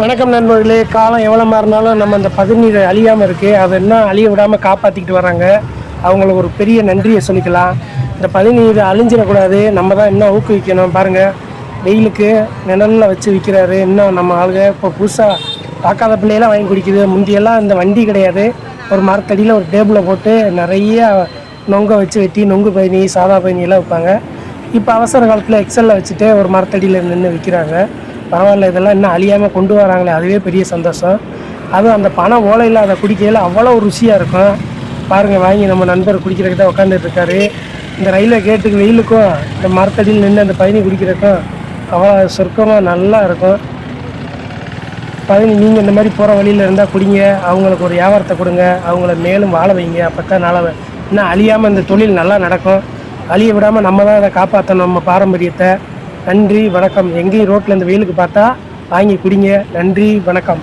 வணக்கம் நண்பர்களே. காலம் எவ்வளோ மாறினாலும் நம்ம அந்த பதிநீரை அழியாமல் இருக்குது அதை இன்னும் அழிய விடாமல் காப்பாற்றிக்கிட்டு வராங்க. அவங்களுக்கு ஒரு பெரிய நன்றியை சொல்லிக்கலாம். இந்த பதநீர் அழிஞ்சிடக்கூடாது. நம்ம தான் இன்னும் ஊக்குவிக்கணும். பாருங்கள் வெயிலுக்கு நிழலில் வச்சு விற்கிறாரு இன்னும் நம்ம ஆளுங்க இப்போ புதுசாக பார்க்காத பிள்ளையெல்லாம் வாங்கி குடிக்குது. முந்தியெல்லாம் இந்த வண்டி கிடையாது. ஒரு மரத்தடியில் ஒரு டேபிளில் போட்டு நிறைய நொங்க வச்சு வெட்டி நொங்கு பயணி சாதா பயணியெல்லாம் வைப்பாங்க இப்போ அவசர காலத்தில் எக்ஸலில் வச்சுட்டு ஒரு மரத்தடியில் நின்று விற்கிறாங்க பரவாயில்ல இதெல்லாம் இன்னும் அழியாமல் கொண்டு வராங்களே அதுவே பெரிய சந்தோஷம். அதுவும் அந்த பணம் ஓலையில் அதை குடிக்கையில் அவ்வளோ ருசியாக இருக்கும். பாருங்கள் வாங்கி நம்ம நண்பர் குடிக்கிறதுக்கு தான் உட்காந்துட்டு இருக்காரு இந்த ரயில்வே கேட்டுக்கு வெயிலுக்கும் இந்த மரத்தடியில் நின்று அந்த பயணி குடிக்கிறதுக்கும் அவ்வளோ சொர்க்கமாக நல்லா இருக்கும். பதினி நீங்கள் இந்த மாதிரி போகிற வழியில் இருந்தால் குடிங்க அவங்களுக்கு ஒரு வியாபாரத்தை கொடுங்க அவங்கள மேலும் வாழ வைங்க. அப்போ தான் நல்லா இன்னும் அழியாமல் இந்த தொழில் நல்லா நடக்கும். அழிய விடாமல் நம்ம தான் அதை காப்பாற்றணும் நம்ம பாரம்பரியத்தை. நன்றி வணக்கம். எங்கேயும் ரோட்டில் இந்த வெயிலுக்கு பார்த்தா வாங்கி குடிங்க. நன்றி வணக்கம்.